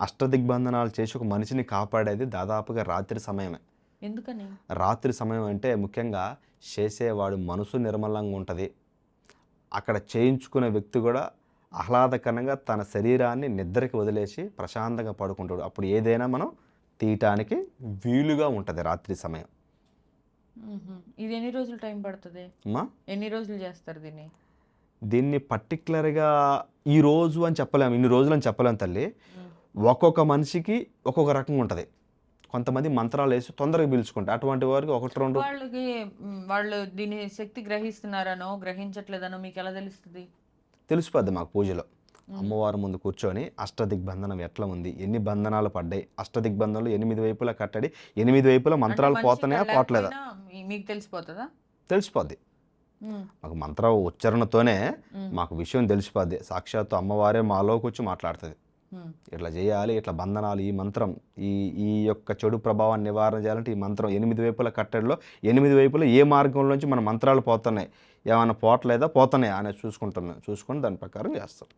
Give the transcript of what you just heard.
అష్టదిగ్బంధనాలు చేసి ఒక మనిషిని కాపాడేది దాదాపుగా రాత్రి సమయమే. ఎందుకని? రాత్రి సమయం అంటే ముఖ్యంగా చేసేవాడు మనసు నిర్మలంగా ఉంటుంది. అక్కడ చేయించుకునే వ్యక్తి కూడా ఆహ్లాదకరంగా తన శరీరాన్ని నిద్రకి వదిలేసి ప్రశాంతంగా పడుకుంటాడు. అప్పుడు ఏదైనా మనం తీయటానికి వీలుగా ఉంటుంది రాత్రి సమయం. ఇది ఎన్ని రోజులు టైం పడుతుంది? అమ్మా? ఎన్ని రోజులు చేస్తారు దీన్ని? దీన్ని పర్టికులర్గా ఈ రోజు అని చెప్పలేము ఇన్ని రోజులు అని చెప్పలేము తల్లి. ఒక్కొక్క మనిషికి ఒక్కొక్క రకంగా ఉంటుంది. కొంతమంది మంత్రాలు వేసి తొందరగా పీల్చుకుంటారు. అటువంటి వారికి ఒకటి రెండు వాళ్ళకి వాళ్ళు దీని శక్తి గ్రహిస్తున్నారనో గ్రహించట్లేదనో మీకు ఎలా తెలుస్తుంది? తెలిసిపోద్ది మాకు పూజలో. అమ్మవారి ముందు కూర్చొని అష్టదిగ్బంధనం ఎట్లా ఉంది? ఎన్ని బంధనాలు పడ్డాయి? అష్టదిగ్బంధనలు ఎనిమిది వైపులా కట్టడి ఎనిమిది వైపులా మంత్రాలు పోతున్నాయా పోవట్లేదా? మీకు తెలిసిపోతుందా? తెలిసిపోద్ది. మాకు మంత్ర ఉచ్చారణతోనే మాకు విషయం తెలిసిపోద్ది. సాక్షాత్తు అమ్మవారే మాలోకి వచ్చి మాట్లాడుతుంది. ఇట్లా చేయాలి ఇట్లా బంధనాలు ఈ మంత్రం ఈ ఈ యొక్క చెడు ప్రభావాన్ని నివారణ చేయాలంటే ఈ మంత్రం ఎనిమిది వైపుల కట్టడిలో ఎనిమిది వైపుల ఏ మార్గంలో నుంచి మన మంత్రాలు పోతున్నాయి ఏమైనా పోవట్లేదా? పోతున్నాయి? అనేది చూసుకుంటున్నాం చూసుకొని దాని ప్రకారం చేస్తాం.